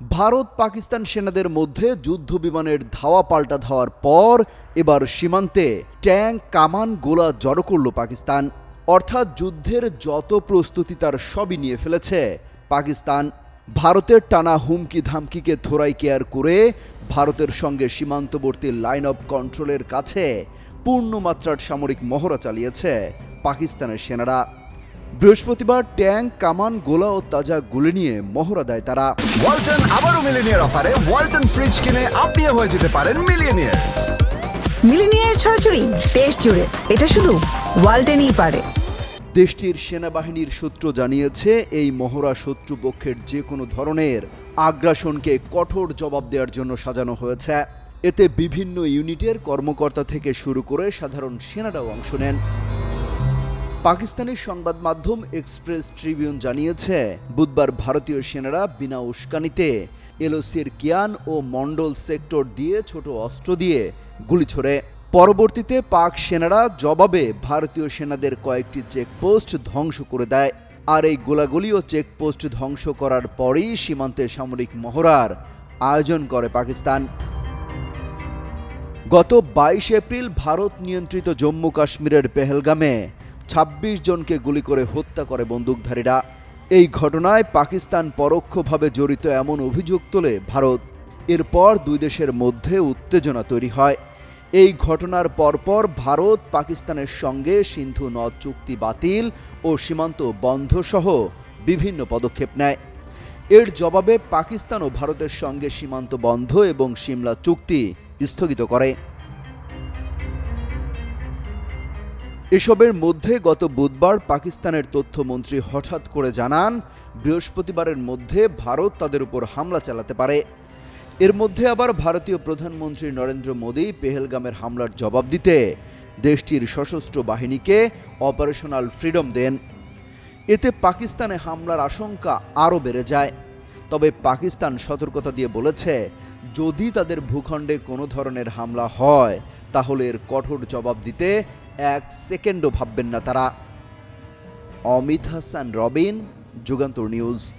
ভারত পাকিস্তান সেনাদের মধ্যে যুদ্ধ বিমানের ধাওয়া পাল্টা ধাওয়ার পর এবার সীমান্তে ট্যাঙ্ক, কামান, গোলা জড়ো করল পাকিস্তান। অর্থাৎ যুদ্ধের যত প্রস্তুতি তার সবই নিয়ে ফেলেছে পাকিস্তান। ভারতের টানা হুমকি ধামকিকে থোড়াই কেয়ার করে ভারতের সঙ্গে সীমান্তবর্তী লাইন অফ কন্ট্রোলের কাছে পূর্ণমাত্রার সামরিক মহড়া চালিয়েছে পাকিস্তানের সেনারা। বৃহস্পতিবার ট্যাঙ্ক কামান গোলা ও তাজা গুলি নিয়ে মহড়া দেয় তারা। ওয়ালটন আবারও মিলিনিয়ার অফারে ওয়ালটন ফ্রিজ কিনে আপনিও হয়ে যেতে পারেন মিলিয়নিয়ার মিলিনিয়ার ছড়াছড়ি দেশ জুড়ে এটা শুধু ওয়ালটেনই পারে। দেশটির সেনাবাহিনীর সূত্র জানিয়েছে এই মহড়া শত্রুপক্ষের যে কোনো ধরনের আগ্রাসনকে কঠোর জবাব দেওয়ার জন্য সাজানো হয়েছে। এতে বিভিন্ন ইউনিটের কর্মকর্তা থেকে শুরু করে সাধারণ সেনারাও অংশ নেন। পাকিস্তানি সংবাদ মাধ্যম এক্সপ্রেস ট্রিবিউন জানিয়েছে, বুধবার ভারতীয় সেনারা বিনা উস্কানিতে এলওসির কিয়ান ও মন্ডল সেক্টর দিয়ে ছোট অস্ত্র দিয়ে গুলি ছোড়ে। পরবর্তীতে পাক সেনারা জবাবে ভারতীয় সেনাদের কয়েকটি চেকপোস্ট ধ্বংস করে দেয়। আর এই গোলাগুলি ও চেকপোস্ট ধ্বংস করার পরেই সীমান্তে সামরিক মহড়ার আয়োজন করে পাকিস্তান। গত বাইশ এপ্রিল ভারত নিয়ন্ত্রিত জম্মু কাশ্মীরের পেহেলগামে ২৬ জনকে গুলি করে হত্যা করে বন্দুকধারীরা। এই ঘটনায় পাকিস্তান পরোক্ষভাবে জড়িত এমন অভিযোগ তোলে ভারত। এরপর দুই দেশের মধ্যে উত্তেজনা তৈরি হয়। এই ঘটনার পরপর ভারত, পাকিস্তানের সঙ্গে সিন্ধু নদ চুক্তি বাতিল ও সীমান্ত বন্ধ সহ বিভিন্ন পদক্ষেপ নেয়। এর জবাবে পাকিস্তান ও ভারতের সঙ্গে সীমান্ত বন্ধ এবং সিমলা চুক্তি স্থগিত করে। এসবের মধ্যে গত বুধবার পাকিস্তানের তথ্যমন্ত্রী হঠাৎ করে জানান, বৃহস্পতিবারের মধ্যে ভারত তাদের উপর হামলা চালাতে পারে। এর মধ্যে আবার ভারতীয় প্রধানমন্ত্রী নরেন্দ্র মোদী পেহেলগামের হামলার জবাব দিতে দেশটির সশস্ত্র বাহিনীকে অপারেশনাল ফ্রিডম দেন। এতে পাকিস্তানে হামলার আশঙ্কা আরও বেড়ে যায়। তবে পাকিস্তান সতর্কতা দিয়ে বলেছে, যদি তাদের ভূখণ্ডে কোনো ধরনের হামলা হয়, তাহলে এর কঠোর জবাব দিতে এক সেকেন্ডও ভাববেন না তারা। অমিত হাসান রবিন যুগান্তর নিউজ।